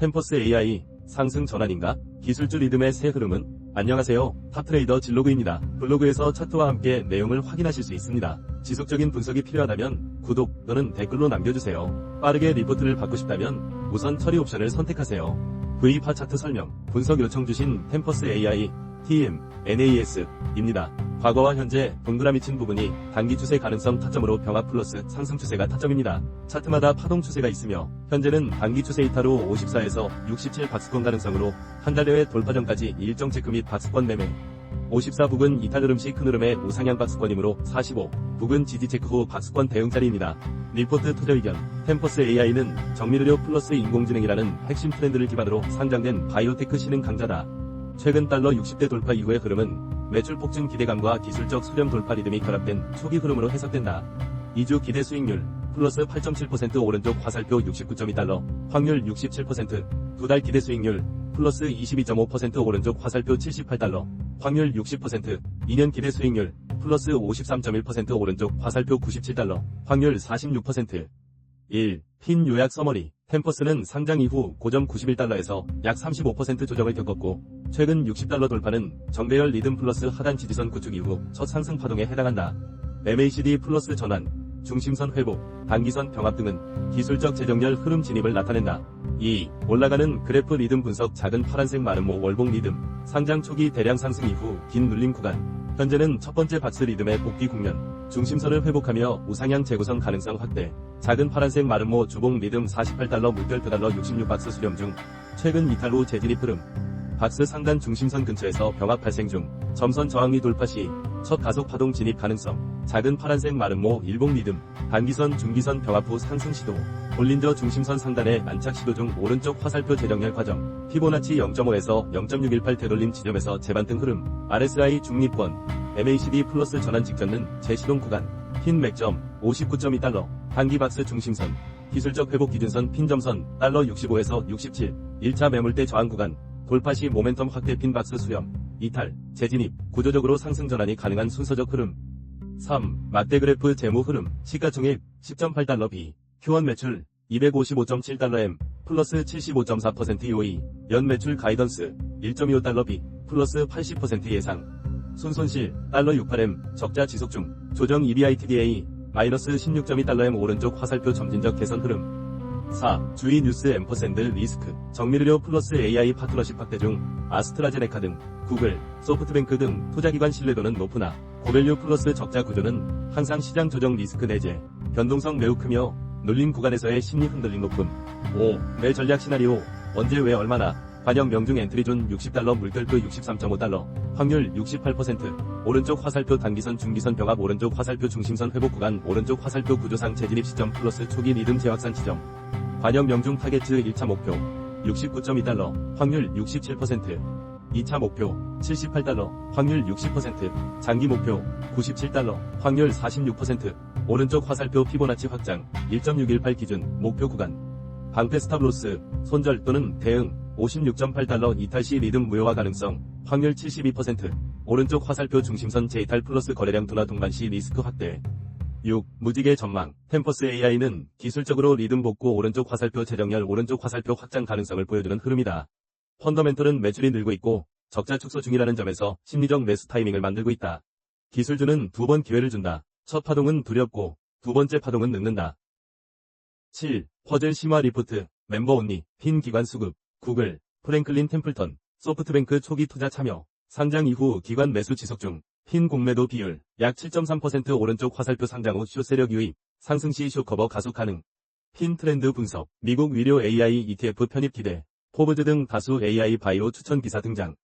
템퍼스 AI 상승 전환인가? 기술주 리듬의 새 흐름은? 안녕하세요. 탑트레이더 진로그입니다. 블로그에서 차트와 함께 내용을 확인하실 수 있습니다. 지속적인 분석이 필요하다면 구독 또는 댓글로 남겨주세요. 빠르게 리포트를 받고 싶다면 우선 처리 옵션을 선택하세요. V파 차트 설명, 분석 요청 주신 템퍼스 AI, TM, NAS입니다. 과거와 현재 동그라미 친 부분이 단기 추세 가능성 타점으로 병합 플러스 상승 추세가 타점입니다. 차트마다 파동 추세가 있으며 현재는 단기 추세 이타로 54에서 67 박스권 가능성으로 한 달여의 돌파 전까지 일정 체크 및 박스권 매매 54 북은 이탈 흐름 시 큰 흐름의 우상향 박스권이므로 45 북은 지지 체크 후 박스권 대응 자리입니다. 리포트 투자 의견 템퍼스 AI는 정밀의료 플러스 인공지능이라는 핵심 트렌드를 기반으로 상장된 바이오테크 신흥 강자다. 최근 달러 60대 돌파 이후의 흐름은 매출 폭증 기대감과 기술적 수렴 돌파 리듬이 결합된 초기 흐름으로 해석된다. 2주 기대 수익률 플러스 8.7% 오른쪽 화살표 69.2달러, 확률 67%, 두 달 기대 수익률 플러스 22.5% 오른쪽 화살표 78달러, 확률 60%, 2년 기대 수익률 플러스 53.1% 오른쪽 화살표 97달러, 확률 46%. 1. 핀 요약 서머리. 템퍼스는 상장 이후 고점 91달러에서 약 35% 조정을 겪었고, 최근 60달러 돌파는 정배열 리듬 플러스 하단 지지선 구축 이후 첫 상승 파동에 해당한다. MACD 플러스 전환, 중심선 회복, 단기선 병합 등은 기술적 재정렬 흐름 진입을 나타낸다. 2. 올라가는 그래프 리듬 분석 작은 파란색 마름모 월봉 리듬, 상장 초기 대량 상승 이후 긴 눌림 구간, 현재는 첫 번째 박스 리듬의 복귀 국면, 중심선을 회복하며 우상향 재구성 가능성 확대, 작은 파란색 마름모 주봉 리듬 48달러 물결표 달러 66박스 수렴 중, 최근 이탈 후 재진입 흐름, 박스 상단 중심선 근처에서 병합 발생 중, 점선 저항리 돌파 시, 첫 가속 파동 진입 가능성, 작은 파란색 마름모 일봉 리듬, 단기선 중기선 병합 후 상승 시도, 볼린저 중심선 상단의 안착 시도 중 오른쪽 화살표 재정렬 과정, 피보나치 0.5에서 0.618 되돌림 지점에서 재반등 흐름, RSI 중립권, MACD 플러스 전환 직전은 재시동 구간, 핀 맥점 59.2달러, 단기 박스 중심선, 기술적 회복 기준선 핀 점선 달러 65에서 67, 1차 매물대 저항 구간, 돌파 시 모멘텀 확대 핀 박스 수렴, 이탈, 재진입, 구조적으로 상승 전환이 가능한 순서적 흐름. 3. 막대 그래프 재무 흐름, 시가총액 10.8달러 B, Q1 매출 255.7달러 M, 플러스 75.4% EOE, 연 매출 가이던스 1.25달러 B, 플러스 80% 예상. 순손실, 달러 68M, 적자 지속 중, 조정 EBITDA, 마이너스 16.2달러 M 오른쪽 화살표 점진적 개선 흐름. 4. 주의 뉴스 앰퍼샌드 리스크, 정밀의료 플러스 AI 파트너십 확대 중, 아스트라제네카 등, 구글, 소프트뱅크 등 투자기관 신뢰도는 높으나, 고밸류 플러스 적자 구조는 항상 시장 조정 리스크 내재, 변동성 매우 크며, 눌림 구간에서의 심리 흔들림 높음. 5. 내 전략 시나리오, 언제 왜 얼마나, 반영 명중 엔트리존 60달러 물결표 63.5달러, 확률 68%, 오른쪽 화살표 단기선 중기선 병합 오른쪽 화살표 중심선 회복 구간 오른쪽 화살표 구조상 재진입 시점 플러스 초기 리듬 재확산 지점, 반영 명중 타겟츠 1차 목표 69.2달러, 확률 67%, 2차 목표 78달러, 확률 60%, 장기 목표 97달러, 확률 46%, 오른쪽 화살표 피보나치 확장 1.618 기준 목표 구간, 방패 스탑로스, 손절 또는 대응 56.8달러 이탈 시 리듬 무효화 가능성, 확률 72%, 오른쪽 화살표 중심선 재이탈 플러스 거래량 둔화 동반 시 리스크 확대. 6. 무지개 전망. 템퍼스 AI는 기술적으로 리듬 복구 오른쪽 화살표 재정렬 오른쪽 화살표 확장 가능성을 보여주는 흐름이다. 펀더멘털은 매출이 늘고 있고 적자 축소 중이라는 점에서 심리적 매수 타이밍을 만들고 있다. 기술주는 두 번 기회를 준다. 첫 파동은 두렵고 두 번째 파동은 늙는다. 7. 퍼즐 심화 리포트, 멤버 온리, 핀 기관 수급, 구글, 프랭클린 템플턴, 소프트뱅크 초기 투자 참여, 상장 이후 기관 매수 지속 중, 핀 공매도 비율, 약 7.3% 오른쪽 화살표 상장 후 쇼세력 유입, 상승 시 쇼커버 가속 가능. 핀 트렌드 분석, 미국 위료 AI ETF 편입 기대, 포브즈 등 다수 AI 바이오 추천 기사 등장.